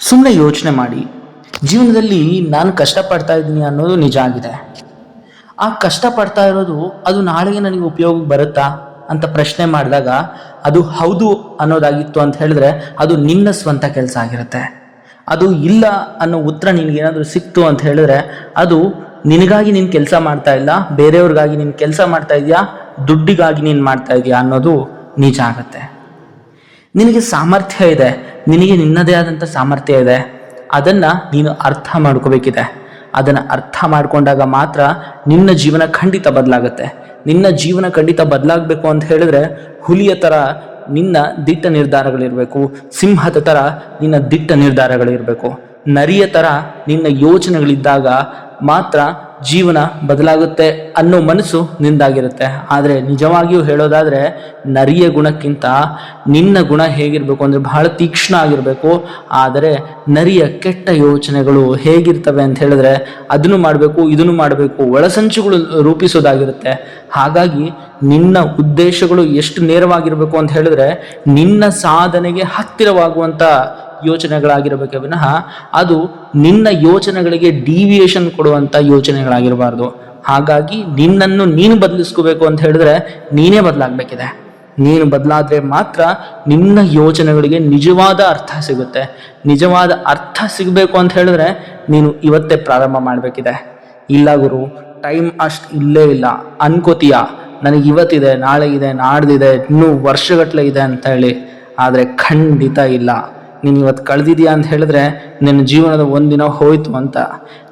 ಸುಮ್ಮನೆ ಯೋಚನೆ ಮಾಡಿ, ಜೀವನದಲ್ಲಿ ನಾನು ಕಷ್ಟಪಡ್ತಾ ಇದ್ದೀನಿ ಅನ್ನೋದು ನಿಜ ಆಗಿದೆ. ಆ ಕಷ್ಟಪಡ್ತಾ ಇರೋದು ಅದು ನಾಳೆಗೆ ನನಗೆ ಉಪಯೋಗಕ್ಕೆ ಬರುತ್ತಾ? ಅಂತ ಪ್ರಶ್ನೆ ಮಾಡಿದಾಗ, ಅದು ಹೌದು ಅನ್ನೋದಾಗಿತ್ತು ಅಂತ ಹೇಳಿದ್ರೆ ಅದು ನಿನ್ನ ಸ್ವಂತ ಕೆಲಸ ಆಗಿರುತ್ತೆ. ಅದು ಇಲ್ಲ ಅನ್ನೋ ಉತ್ತರ ನಿನಗೇನಾದರೂ ಸಿಕ್ತು ಅಂತ ಹೇಳಿದ್ರೆ, ಅದು ನಿನಗಾಗಿ ನೀನು ಕೆಲಸ ಮಾಡ್ತಾ ಇಲ್ಲ, ಬೇರೆಯವ್ರಿಗಾಗಿ ನೀನು ಕೆಲಸ ಮಾಡ್ತಾ ಇದೆಯಾ, ದುಡ್ಡಿಗಾಗಿ ನೀನು ಮಾಡ್ತಾ ಇದೆಯಾ ಅನ್ನೋದು ನಿಜ ಆಗುತ್ತೆ. ನಿನಗೆ ಸಾಮರ್ಥ್ಯ ಇದೆ ನಿನಗೆ ನಿನ್ನದೇ ಆದಂಥ ಸಾಮರ್ಥ್ಯ ಇದೆ. ಅದನ್ನು ನೀನು ಅರ್ಥ ಮಾಡ್ಕೋಬೇಕಿದೆ. ಅದನ್ನು ಅರ್ಥ ಮಾಡಿಕೊಂಡಾಗ ಮಾತ್ರ ನಿನ್ನ ಜೀವನ ಖಂಡಿತ ಬದಲಾಗುತ್ತೆ. ನಿನ್ನ ಜೀವನ ಖಂಡಿತ ಬದಲಾಗಬೇಕು ಅಂತ ಹೇಳಿದ್ರೆ ಹುಲಿಯ ಥರ ನಿನ್ನ ದಿಟ್ಟ ನಿರ್ಧಾರಗಳಿರಬೇಕು. ಸಿಂಹದ ಥರ ನಿನ್ನ ದಿಟ್ಟ ನಿರ್ಧಾರಗಳಿರಬೇಕು. ನರಿಯ ಥರ ನಿನ್ನ ಯೋಚನೆಗಳಿದ್ದಾಗ ಮಾತ್ರ ಜೀವನ ಬದಲಾಗುತ್ತೆ ಅನ್ನೋ ಮನಸ್ಸು ನಿಂದಾಗಿರುತ್ತೆ. ಆದರೆ ನಿಜವಾಗಿಯೂ ಹೇಳೋದಾದರೆ ನರಿಯ ಗುಣಕ್ಕಿಂತ ನಿನ್ನ ಗುಣ ಹೇಗಿರಬೇಕು ಅಂದರೆ ಬಹಳ ತೀಕ್ಷ್ಣ ಆಗಿರಬೇಕು. ಆದರೆ ನರಿಯ ಕೆಟ್ಟ ಯೋಚನೆಗಳು ಹೇಗಿರ್ತವೆ ಅಂತ ಹೇಳಿದ್ರೆ ಅದನ್ನು ಮಾಡಬೇಕು, ಇದನ್ನು ಮಾಡಬೇಕು, ಒಳಸಂಚುಗಳು ರೂಪಿಸೋದಾಗಿರುತ್ತೆ. ಹಾಗಾಗಿ ನಿನ್ನ ಉದ್ದೇಶಗಳು ಎಷ್ಟು ನೇರವಾಗಿರಬೇಕು ಅಂತ ಹೇಳಿದ್ರೆ ನಿನ್ನ ಸಾಧನೆಗೆ ಹತ್ತಿರವಾಗುವಂಥ ಯೋಚನೆಗಳಾಗಿರಬೇಕೆ ವಿನಃ ಅದು ನಿನ್ನ ಯೋಚನೆಗಳಿಗೆ ಡಿವಿಯೇಷನ್ ಕೊಡುವಂಥ ಯೋಚನೆಗಳಾಗಿರಬಾರ್ದು. ಹಾಗಾಗಿ ನಿನ್ನನ್ನು ನೀನು ಬದಲಿಸ್ಕೋಬೇಕು ಅಂತ ಹೇಳಿದ್ರೆ ನೀನೇ ಬದಲಾಗಬೇಕಿದೆ. ನೀನು ಬದಲಾದ್ರೆ ಮಾತ್ರ ನಿನ್ನ ಯೋಚನೆಗಳಿಗೆ ನಿಜವಾದ ಅರ್ಥ ಸಿಗುತ್ತೆ. ನಿಜವಾದ ಅರ್ಥ ಸಿಗಬೇಕು ಅಂತ ಹೇಳಿದ್ರೆ ನೀನು ಇವತ್ತೇ ಪ್ರಾರಂಭ ಮಾಡಬೇಕಿದೆ. ಇಲ್ಲ ಗುರು ಟೈಮ್ ಅಷ್ಟು ಇಲ್ಲೇ ಇಲ್ಲ. ಅನ್ಕೋತೀಯ. ನನಗೆ ಇವತ್ತಿದೆ, ನಾಳೆ ಇದೆ, ನಾಡ್ದಿದೆ, ಇನ್ನೂ ವರ್ಷಗಟ್ಟಲೆ ಇದೆ ಅಂತ ಹೇಳಿ. ಆದರೆ ಖಂಡಿತ ಇಲ್ಲ. ನೀನು ಇವತ್ತು ಕಳೆದಿದ್ಯಾ ಅಂತ ಹೇಳಿದ್ರೆ ನಿನ್ನ ಜೀವನದ ಒಂದಿನ ಹೋಯ್ತು ಅಂತ.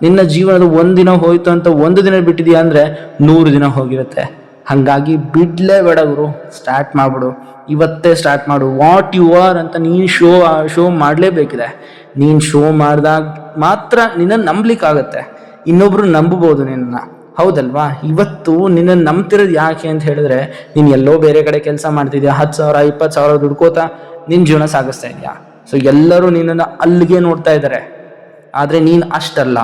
ನಿನ್ನ ಜೀವನದ ಒಂದಿನ ಹೋಯ್ತು ಅಂತ ಒಂದು ದಿನ ಬಿಟ್ಟಿದ್ಯಾ ಅಂದರೆ ನೂರು ದಿನ ಹೋಗಿರುತ್ತೆ. ಹಾಗಾಗಿ ಬಿಡ್ಲೇ ಬೇಡ ಗುರು ಸ್ಟಾರ್ಟ್ ಮಾಡ್ಬಿಡು. ಇವತ್ತೇ ಸ್ಟಾರ್ಟ್ ಮಾಡು. ವಾಟ್ ಯು ಆರ್ ಅಂತ ನೀನು ಶೋ ಶೋ ಮಾಡಲೇಬೇಕಿದೆ. ನೀನು ಶೋ ಮಾಡಿದಾಗ ಮಾತ್ರ ನಿನ್ನ ನಂಬಲಿಕ್ಕಾಗತ್ತೆ. ಇನ್ನೊಬ್ರು ನಂಬಬಹುದು ನಿನ್ನ. ಹೌದಲ್ವಾ? ಇವತ್ತು ನಿನ್ನ ನಂಬ್ತಿರೋದು ಯಾಕೆ ಅಂತ ಹೇಳಿದ್ರೆ, ನೀನು ಎಲ್ಲೋ ಬೇರೆ ಕಡೆ ಕೆಲಸ ಮಾಡ್ತಿದ್ಯಾ? ಹತ್ತು ಸಾವಿರ, ಇಪ್ಪತ್ತು ಸಾವಿರ ದುಡ್ಕೋತಾ ನಿನ್ನ ಜೀವನ ಸಾಗಿಸ್ತಾ ಇದೆಯಾ? ಸೊ ಎಲ್ಲರೂ ನಿನ್ನನ್ನು ಅಲ್ಲಿಗೆ ನೋಡ್ತಾ ಇದ್ದಾರೆ. ಆದರೆ ನೀನು ಅಷ್ಟಲ್ಲ.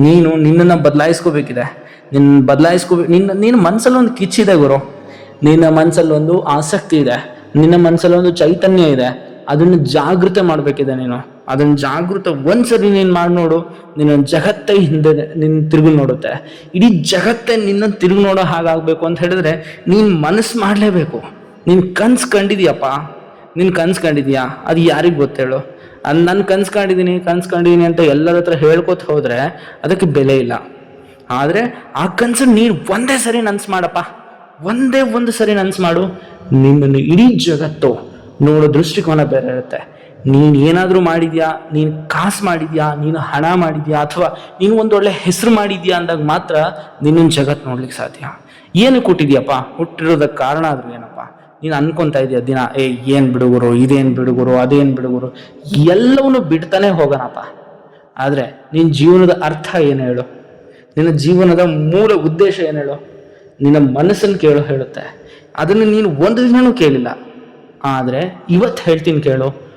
ನೀನು ನಿನ್ನನ್ನು ಬದಲಾಯಿಸ್ಕೋಬೇಕಿದೆ. ನಿನ್ನ ಬದಲಾಯಿಸ್ಕೋ, ನಿನ್ನ ನಿನ್ನ ಮನಸ್ಸಲ್ಲಿ ಒಂದು ಕಿಚ್ಚಿದೆ ಗುರು. ನಿನ್ನ ಮನಸ್ಸಲ್ಲಿ ಒಂದು ಆಸಕ್ತಿ ಇದೆ. ನಿನ್ನ ಮನಸ್ಸಲ್ಲಿ ಒಂದು ಚೈತನ್ಯ ಇದೆ. ಅದನ್ನು ಜಾಗೃತ ಮಾಡಬೇಕಿದೆ ನೀನು. ಅದನ್ನು ಜಾಗೃತ ಒಂದ್ಸರಿ ನೀನು ಮಾಡಿ ನೋಡು, ನಿನ್ನ ಜಗತ್ತೇ ಹಿಂದೆ ನಿನ್ನ ತಿರುಗಿ ನೋಡುತ್ತೆ. ಇಡೀ ಜಗತ್ತೇ ನಿನ್ನ ತಿರುಗಿ ನೋಡೋ ಹಾಗಾಗಬೇಕು ಅಂತ ಹೇಳಿದ್ರೆ ನೀನು ಮನಸ್ಸು ಮಾಡಲೇಬೇಕು. ನೀನು ಕನ್ಸು ಕಂಡಿದ್ಯಪ್ಪ. ನೀನು ಕನ್ಸು ಕಂಡಿದ್ಯಾ? ಅದು ಯಾರಿಗೆ ಗೊತ್ತೇಳು? ಅದು ನಾನು ಕನ್ಸು ಕಂಡಿದ್ದೀನಿ ಕನ್ಸು ಕಂಡಿದ್ದೀನಿ ಅಂತ ಎಲ್ಲರ ಹತ್ರ ಹೇಳ್ಕೊತ ಹೋದರೆ ಅದಕ್ಕೆ ಬೆಲೆ ಇಲ್ಲ. ಆದರೆ ಆ ಕನಸು ನೀನು ಒಂದೇ ಸರಿ ನನ್ಸು ಮಾಡಪ್ಪ. ಒಂದೇ ಒಂದು ಸರಿ ನನ್ಸು ಮಾಡು. ನಿನ್ನನ್ನು ಇಡೀ ಜಗತ್ತು ನೋಡೋ ದೃಷ್ಟಿಕೋನ ಬೇರೆ ಇರುತ್ತೆ. ನೀನು ಏನಾದರೂ ಮಾಡಿದ್ಯಾ? ನೀನು ಕಾಸು ಮಾಡಿದ್ಯಾ? ನೀನು ಹಣ ಮಾಡಿದ್ಯಾ? ಅಥವಾ ನೀನು ಒಂದು ಒಳ್ಳೆ ಹೆಸರು ಮಾಡಿದ್ಯಾ ಅಂದಾಗ ಮಾತ್ರ ನಿನ್ನನ್ನು ಜಗತ್ತು ನೋಡ್ಲಿಕ್ಕೆ ಸಾಧ್ಯ. ಏನು ಕೊಟ್ಟಿದ್ಯಪ್ಪ? ಹುಟ್ಟಿರೋದಕ್ಕೆ ಕಾರಣ ಆದ್ರೂ ಏನಪ್ಪ? ನೀನು ಅನ್ಕೊಂತ ಇದೆಯಾ, ದಿನ, ಏ, ಏನು ಬಿಡುಗರು ಇದೇನು ಬಿಡುಗರು ಅದೇನು ಬಿಡುಗುರು ಎಲ್ಲವನ್ನೂ ಬಿಡ್ತಾನೆ ಹೋಗೋಣಪ್ಪ ಆದರೆ ನಿನ್ನ ಜೀವನದ ಅರ್ಥ ಏನು ಹೇಳು? ನಿನ್ನ ಜೀವನದ ಮೂಲ ಉದ್ದೇಶ ಏನು ಹೇಳು? ನಿನ್ನ ಮನಸ್ಸನ್ನು ಕೇಳು ಹೇಳುತ್ತೆ. ಅದನ್ನು ನೀನು ಒಂದು ದಿನನೂ ಕೇಳಿಲ್ಲ. ಆದರೆ ಇವತ್ತು ಹೇಳ್ತೀನಿ ಕೇಳು,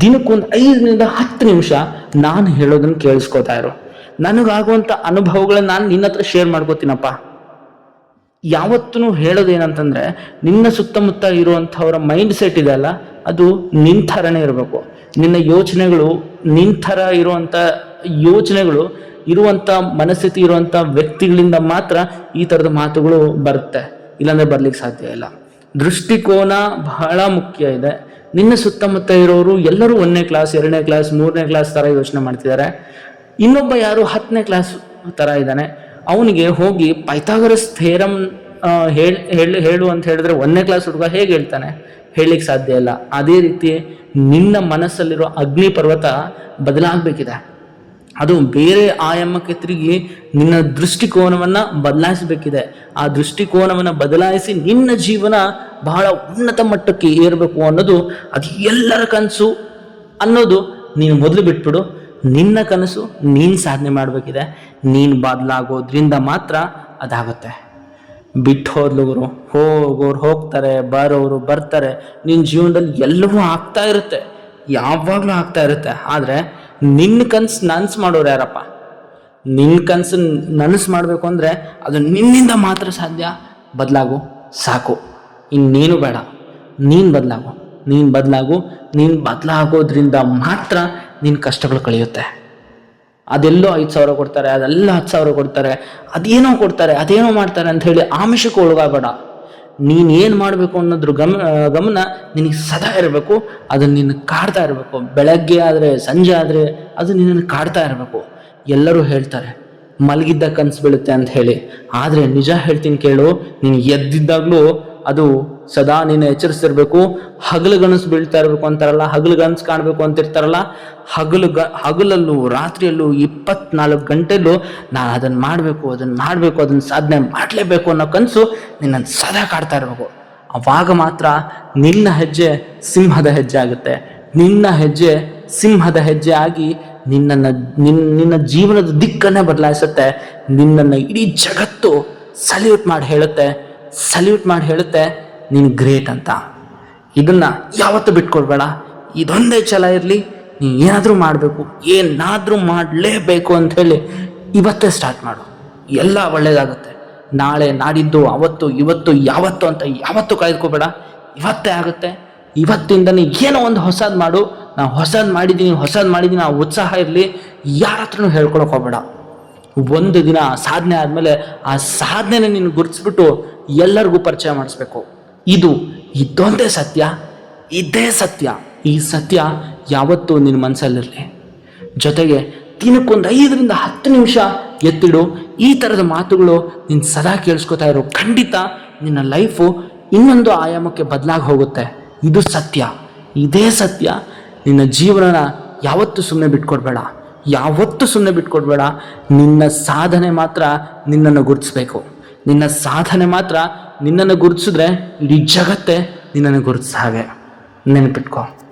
ದಿನಕ್ಕೊಂದು ಐದರಿಂದ ಹತ್ತು ನಿಮಿಷ ನಾನು ಹೇಳೋದನ್ನು ಕೇಳಿಸ್ಕೊತಾ ಇರು. ನನಗಾಗುವಂಥ ಅನುಭವಗಳನ್ನ ನಾನು ನಿನ್ನ ಹತ್ರ ಶೇರ್ ಮಾಡ್ಕೋತೀನಪ್ಪ. ಯಾವತ್ತೂ ಹೇಳೋದೇನಂತಂದ್ರೆ, ನಿನ್ನ ಸುತ್ತಮುತ್ತ ಇರುವಂಥವರ ಮೈಂಡ್ ಸೆಟ್ ಇದೆ ಅಲ್ಲ, ಅದು ಥರನೇ ಇರಬೇಕು. ನಿನ್ನ ಯೋಚನೆಗಳು ನಿನ್ನ ಥರ ಇರುವಂಥ ಯೋಚನೆಗಳು, ಇರುವಂಥ ಮನಸ್ಥಿತಿ ಇರುವಂಥ ವ್ಯಕ್ತಿಗಳಿಂದ ಮಾತ್ರ ಈ ಥರದ ಮಾತುಗಳು ಬರುತ್ತೆ. ಇಲ್ಲಾಂದರೆ ಬರ್ಲಿಕ್ಕೆ ಸಾಧ್ಯ ಇಲ್ಲ. ದೃಷ್ಟಿಕೋನ ಬಹಳ ಮುಖ್ಯ ಇದೆ. ನಿನ್ನ ಸುತ್ತಮುತ್ತ ಇರೋರು ಎಲ್ಲರೂ ಒಂದನೇ ಕ್ಲಾಸ್ ಎರಡನೇ ಕ್ಲಾಸ್ ಮೂರನೇ ಕ್ಲಾಸ್ ಥರ ಯೋಚನೆ ಮಾಡ್ತಿದ್ದಾರೆ. ಇನ್ನೊಬ್ಬ ಯಾರು ಹತ್ತನೇ ಕ್ಲಾಸ್ ಥರ ಇದ್ದಾನೆ ಅವನಿಗೆ ಹೋಗಿ ಪೈಥಾಗರಸ್ ಥೇರಮ್ ಹೇಳಿ ಹೇಳಿ, ಹೇಳು ಅಂತ ಹೇಳಿದ್ರೆ ಒಂದನೇ ಕ್ಲಾಸ್ ಹುಡುಗ ಹೇಗೆ ಹೇಳ್ತಾನೆ? ಹೇಳಲಿಕ್ಕೆ ಸಾಧ್ಯ ಇಲ್ಲ. ಅದೇ ರೀತಿ ನಿನ್ನ ಮನಸ್ಸಲ್ಲಿರೋ ಅಗ್ನಿ ಪರ್ವತ ಬದಲಾಗಬೇಕಿದೆ. ಅದು ಬೇರೆ ಆಯಾಮಕ್ಕೆ ತಿರುಗಿ ನಿನ್ನ ದೃಷ್ಟಿಕೋನವನ್ನು ಬದಲಾಯಿಸಬೇಕಿದೆ. ಆ ದೃಷ್ಟಿಕೋನವನ್ನು ಬದಲಾಯಿಸಿ ನಿನ್ನ ಜೀವನ ಬಹಳ ಉನ್ನತ ಮಟ್ಟಕ್ಕೆ ಏರಬೇಕು ಅನ್ನೋದು ಅದು ಎಲ್ಲರ ಕನಸು ಅನ್ನೋದು ನೀನು ಮೊದಲು ಬಿಟ್ಬಿಡು. ನಿನ್ನ ಕನಸು ನೀನು ಸಾಧನೆ ಮಾಡಬೇಕಿದೆ. ನೀನು ಬದಲಾಗೋದ್ರಿಂದ ಮಾತ್ರ ಅದಾಗುತ್ತೆ. ಬಿಟ್ಟು ಹೋದ್ಲುಗರು ಹೋಗೋರು ಹೋಗ್ತಾರೆ, ಬರೋರು ಬರ್ತಾರೆ. ನಿನ್ನ ಜೀವನದಲ್ಲಿ ಎಲ್ಲವೂ ಆಗ್ತಾ ಇರುತ್ತೆ. ಯಾವಾಗಲೂ ಆಗ್ತಾ ಇರುತ್ತೆ. ಆದರೆ ನಿನ್ನ ಕನಸು ನನಸು ಮಾಡೋರು ಯಾರಪ್ಪ? ನಿನ್ನ ಕನಸು ನನಸು ಮಾಡಬೇಕು ಅಂದರೆ ಅದು ನಿನ್ನಿಂದ ಮಾತ್ರ ಸಾಧ್ಯ. ಬದಲಾಗು, ಸಾಕು. ಇನ್ನೇನು ಬೇಡ. ನೀನು ಬದಲಾಗು. ನೀನು ಬದಲಾಗು, ನೀನು ಬದಲಾಗೋದ್ರಿಂದ ಮಾತ್ರ ನಿನ್ನ ಕಷ್ಟಗಳು ಕಳೆಯುತ್ತೆ. ಅದೆಲ್ಲೋ ಐದು ಸಾವಿರ ಕೊಡ್ತಾರೆ, ಅದೆಲ್ಲ ಹತ್ತು ಸಾವಿರ ಕೊಡ್ತಾರೆ, ಅದೇನೋ ಕೊಡ್ತಾರೆ, ಅದೇನೋ ಮಾಡ್ತಾರೆ ಅಂತ ಹೇಳಿ ಆಮಿಷಕ್ಕೆ ಒಳಗಾಗಬೇಡ. ನೀನು ಏನು ಮಾಡಬೇಕು ಅನ್ನೋದ್ರ ಗಮ, ಗಮನ ನಿನಗೆ ಸದಾ ಇರಬೇಕು, ಅದು ನಿನ್ನ ಕಾಡ್ತಾ ಇರಬೇಕು. ಬೆಳಗ್ಗೆ ಆದರೆ, ಸಂಜೆ ಆದರೆ ಅದು ನಿನ್ನನ್ನು ಕಾಡ್ತಾ ಇರಬೇಕು. ಎಲ್ಲರೂ ಹೇಳ್ತಾರೆ, ಮಲಗಿದ್ದ ಕನಸು ಬೀಳುತ್ತೆ ಅಂತ ಹೇಳಿ. ಆದರೆ ನಿಜ ಹೇಳ್ತೀನಿ ಕೇಳು, ನೀನು ಎದ್ದಿದ್ದಾಗಲೂ ಅದು ಸದಾ ನೀನು ಎಚ್ಚರಿಸ್ತಿರ್ಬೇಕು. ಹಗಲು ಗನಸು ಬೀಳ್ತಾ ಇರಬೇಕು ಅಂತಾರಲ್ಲ, ಹಗಲು ಗನಸು ಕಾಣಬೇಕು ಅಂತಿರ್ತಾರಲ್ಲ, ಹಗಲು ಗ, ಹಗಲಲ್ಲೂ ರಾತ್ರಿಯಲ್ಲೂ ಇಪ್ಪತ್ನಾಲ್ಕು ಗಂಟೆಲ್ಲೂ ನಾನು ಅದನ್ನು ಮಾಡಬೇಕು ಅದನ್ನು ಮಾಡಬೇಕು, ಅದನ್ನು ಸಾಧನೆ ಮಾಡಲೇಬೇಕು ಅನ್ನೋ ಕನಸು ನಿನ್ನನ್ನು ಸದಾ ಕಾಡ್ತಾ ಇರಬೇಕು. ಅವಾಗ ಮಾತ್ರ ನಿನ್ನ ಹೆಜ್ಜೆ ಸಿಂಹದ ಹೆಜ್ಜೆ ಆಗುತ್ತೆ. ನಿನ್ನ ಹೆಜ್ಜೆ ಸಿಂಹದ ಹೆಜ್ಜೆ ಆಗಿ ನಿನ್ನನ್ನು, ನಿನ್ನ ನಿನ್ನ ಜೀವನದ ದಿಕ್ಕನ್ನೇ ಬದಲಾಯಿಸುತ್ತೆ. ನಿನ್ನನ್ನು ಇಡೀ ಜಗತ್ತು ಸಲ್ಯೂಟ್ ಮಾಡಿ ಹೇಳುತ್ತೆ. ಸಲ್ಯೂಟ್ ಮಾಡಿ ಹೇಳುತ್ತೆ, ನೀನು ಗ್ರೇಟ್ ಅಂತ. ಇದನ್ನ ಯಾವತ್ತೂ ಬಿಟ್ಕೊಡ್ಬೇಡ. ಇದೊಂದೇ ಛಲ ಇರಲಿ, ನೀನು ಏನಾದರೂ ಮಾಡಬೇಕು, ಏನಾದರೂ ಮಾಡಲೇಬೇಕು ಅಂತ ಹೇಳಿ ಇವತ್ತೇ ಸ್ಟಾರ್ಟ್ ಮಾಡು. ಎಲ್ಲ ಒಳ್ಳೇದಾಗುತ್ತೆ. ನಾಳೆ ನಾಡಿದ್ದು, ಅವತ್ತು, ಇವತ್ತು, ಯಾವತ್ತು ಅಂತ ಯಾವತ್ತೂ ಕಾಯ್ದುಕೋಬೇಡ. ಇವತ್ತೇ ಆಗುತ್ತೆ. ಇವತ್ತಿಂದನೇ ಏನೋ ಒಂದು ಹೊಸದು ಮಾಡು. ನಾ ಹೊಸದು ಮಾಡಿದ್ದೀನಿ ಹೊಸದು ಮಾಡಿದ್ದೀನಿ ಆ ಉತ್ಸಾಹ ಇರಲಿ. ಯಾರ ಹತ್ರನೂ ಹೇಳ್ಕೊಳಕ್ಕೆ ಹೋಗ್ಬೇಡ. ಒಂದು ದಿನ ಸಾಧನೆ ಆದಮೇಲೆ ಆ ಸಾಧನೆನ ನೀನು ಗುರುತಿಸ್ಬಿಟ್ಟು ಎಲ್ಲರಿಗೂ ಪರಿಚಯ ಮಾಡಿಸ್ಬೇಕು. ಇದು ಇದೊಂದೇ ಸತ್ಯ, ಇದೇ ಸತ್ಯ. ಈ ಸತ್ಯ ಯಾವತ್ತೂ ನಿನ್ನ ಮನಸ್ಸಲ್ಲಿರಲಿ. ಜೊತೆಗೆ ದಿನಕ್ಕೊಂದು ಐದರಿಂದ ಹತ್ತು ನಿಮಿಷ ಎತ್ತಿಡು, ಈ ಥರದ ಮಾತುಗಳು ನೀನು ಸದಾ ಕೇಳಿಸ್ಕೊತಾ ಇರೋ. ಖಂಡಿತ ನಿನ್ನ ಲೈಫು ಇನ್ನೊಂದು ಆಯಾಮಕ್ಕೆ ಬದಲಾಗಿ ಹೋಗುತ್ತೆ. ಇದು ಸತ್ಯ, ಇದೇ ಸತ್ಯ. ನಿನ್ನ ಜೀವನನ ಯಾವತ್ತೂ ಸುಮ್ಮನೆ ಬಿಟ್ಕೊಡ್ಬೇಡ. ಯಾವತ್ತೂ ಸುಮ್ಮನೆ ಬಿಟ್ಕೊಡ್ಬೇಡ. ನಿನ್ನ ಸಾಧನೆ ಮಾತ್ರ ನಿನ್ನನ್ನು ಗುರುತಿಸ್ಬೇಕು. ನಿನ್ನ ಸಾಧನೆ ಮಾತ್ರ ನಿನ್ನನ್ನು ಗುರುತಿಸಿದ್ರೆ ಇಡೀ ಜಗತ್ತೇ ನಿನ್ನನ್ನು ಗುರುತಿಸ ಹಾಗೆ ನೆನಪಿಟ್ಕೋ.